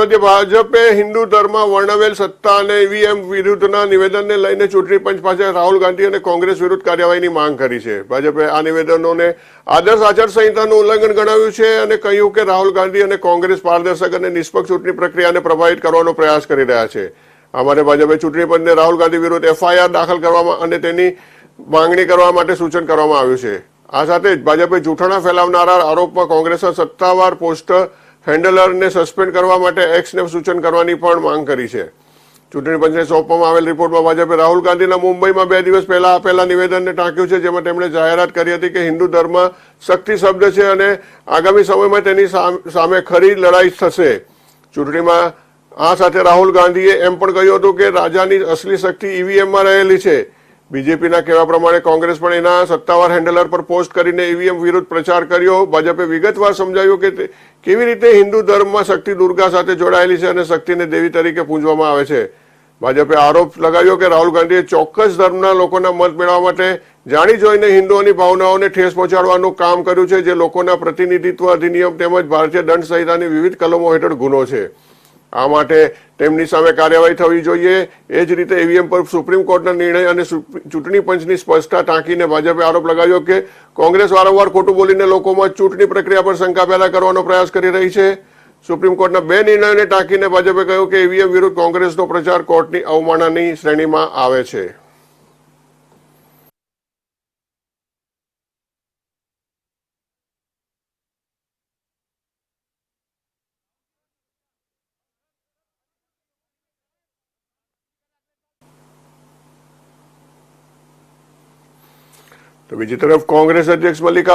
વધીએ ભાજપે હિન્દુ ધર્મ વર્ણવેલ સત્તા અને ઈવીએમ વિરુદ્ધના નિવેદનને લઈને ચૂંટણી પંચ પાસે રાહુલ ગાંધી અને કોંગ્રેસ વિરુદ્ધ કાર્યવાહીની માંગ કરી છે. ભાજપે આ નિવેદનોને આદર્શ આચારસંહિતાનું ઉલ્લંઘન ગણાવ્યું છે અને કહ્યું કે રાહુલ ગાંધી અને કોંગ્રેસ પારદર્શક અને નિષ્પક્ષ ચૂંટણી પ્રક્રિયાને પ્રભાવિત કરવાનો પ્રયાસ કરી રહ્યા છે. માટે ભાજપે ચૂંટણી પંચને રાહુલ ગાંધી વિરુદ્ધ એફઆઈઆર દાખલ કરવામાં અને તેની માંગણી કરવા માટે સૂચન કરવામાં આવ્યું છે. આ સાથે જ ભાજપે જૂઠાણા ફેલાવનારા આરોપમાં કોંગ્રેસના સત્તાવાર પોસ્ટર હેન્ડલરને સસ્પેન્ડ કરવા માટે એક્સને સૂચન કરવાની પણ માંગ કરી છે. ચૂંટણી પંચને સોંપવામાં આવેલ રિપોર્ટમાં ભાજપે રાહુલ ગાંધીના મુંબઈમાં બે દિવસ પહેલા આપેલા નિવેદનને ટાંક્યું છે, જેમાં તેમણે જાહેરાત કરી હતી કે હિન્દુ ધર્મ શક્તિ શબ્દ છે અને આગામી સમયમાં તેની સામ- સામે ખરી લડાઈ થશે. ચૂંટણીમાં આ સાથે રાહુલ ગાંધીએ એમ પણ કહ્યું હતું કે રાજાની અસલી શક્તિ ઈવીએમમાં રહેલી છે. બીજેપીના કહેવા પ્રમાણે કોંગ્રેસ પણ એના સત્તાવાર હેન્ડલર પર પોસ્ટ કરીને ઈવીએમ વિરુદ્ધ પ્રચાર કર્યો. ભાજપે વિગતવાર સમજાવ્યું કે કેવી રીતે હિન્દુ ધર્મમાં શક્તિ દુર્ગા સાથે જોડાયેલી છે અને શક્તિને દેવી તરીકે પૂજવામાં આવે છે. ભાજપે આરોપ લગાવ્યો કે રાહુલ ગાંધીએ ચોક્કસ ધર્મના લોકોના મત મેળવવા માટે જાણી જોઈને હિન્દુઓની ભાવનાઓને ઠેસ પહોંચાડવાનું કામ કર્યું છે, જે લોકોના પ્રતિનિધિત્વ અધિનિયમ તેમજ ભારતીય દંડ સંહિતાની વિવિધ કલમો હેઠળ ગુનો છે. આ માટે તેમની સામે કાર્યવાહી થવી જોઈએ. એ જ રીતે ઈવીએમ પર સુપ્રીમ કોર્ટના નિર્ણય અને ચૂંટણી પંચની સ્પષ્ટતા ટાંકીને ભાજપે આરોપ લગાવ્યો કે કોંગ્રેસ વારંવાર ખોટું બોલીને લોકોમાં ચૂંટણી પ્રક્રિયા પર શંકા પેદા કરવાનો પ્રયાસ કરી રહી છે. સુપ્રીમ કોર્ટના બે નિર્ણયોને ટાંકીને ભાજપે કહ્યું કે ઈવીએમ વિરુદ્ધ કોંગ્રેસનો પ્રચાર કોર્ટની અવમાનનાની શ્રેણીમાં આવે છે. તો બીજી તરફ કોંગ્રેસ અધ્યક્ષ મલ્લિકા